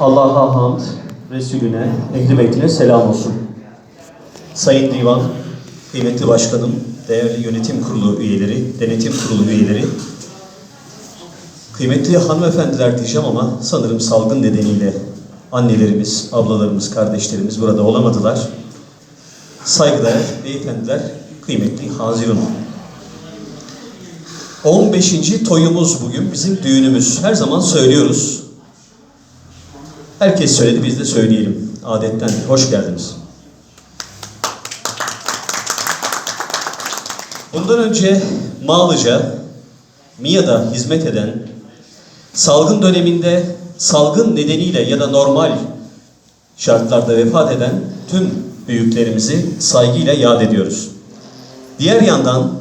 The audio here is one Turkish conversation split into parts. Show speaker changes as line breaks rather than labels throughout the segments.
Allah'a hamd, Resulüne, ehli beytine selam olsun. Sayın Divan, kıymetli başkanım, değerli yönetim kurulu üyeleri, denetim kurulu üyeleri, kıymetli hanımefendiler diyeceğim ama sanırım salgın nedeniyle annelerimiz, ablalarımız, kardeşlerimiz burada olamadılar. Saygıdeğer beyefendiler, kıymetli Hazirun. 15. toyumuz bugün bizim düğünümüz. Her zaman söylüyoruz. Herkes söyledi biz de söyleyelim. Adetten hoş geldiniz. Bundan önce Mağlıca, MİA'da hizmet eden, salgın döneminde salgın nedeniyle ya da normal şartlarda vefat eden tüm büyüklerimizi saygıyla yad ediyoruz. Diğer yandan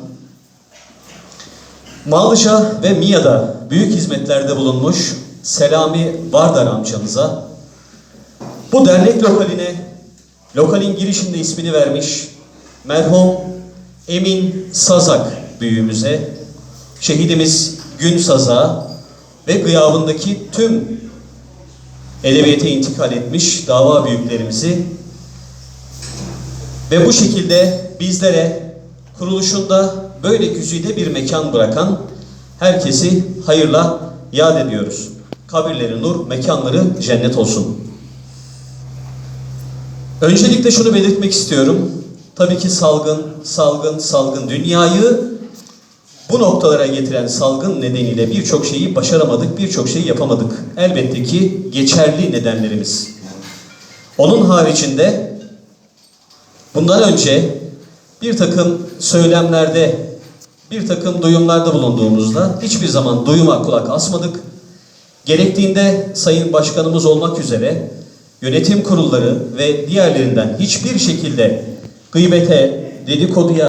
Mağlıca ve MİA'da büyük hizmetlerde bulunmuş Selami Vardar amcamıza bu dernek lokaline, lokalin girişinde ismini vermiş merhum Emin Sazak büyüğümüze, şehidimiz Gün Sazak'a ve gıyabındaki tüm edebiyete intikal etmiş dava büyüklerimizi ve bu şekilde bizlere kuruluşunda böyle güzide bir mekan bırakan herkesi hayırla yad ediyoruz. Kabirleri nur, mekanları cennet olsun. Öncelikle şunu belirtmek istiyorum. Tabii ki salgın, salgın, salgın dünyayı bu noktalara getiren salgın nedeniyle birçok şeyi başaramadık, birçok şeyi yapamadık. Elbette ki geçerli nedenlerimiz. Onun haricinde bundan önce bir takım söylemlerde, bir takım duyumlarda bulunduğumuzda hiçbir zaman duyuma kulak asmadık. Gerektiğinde Sayın Başkanımız olmak üzere yönetim kurulları ve diğerlerinden hiçbir şekilde gıybete, dedikoduya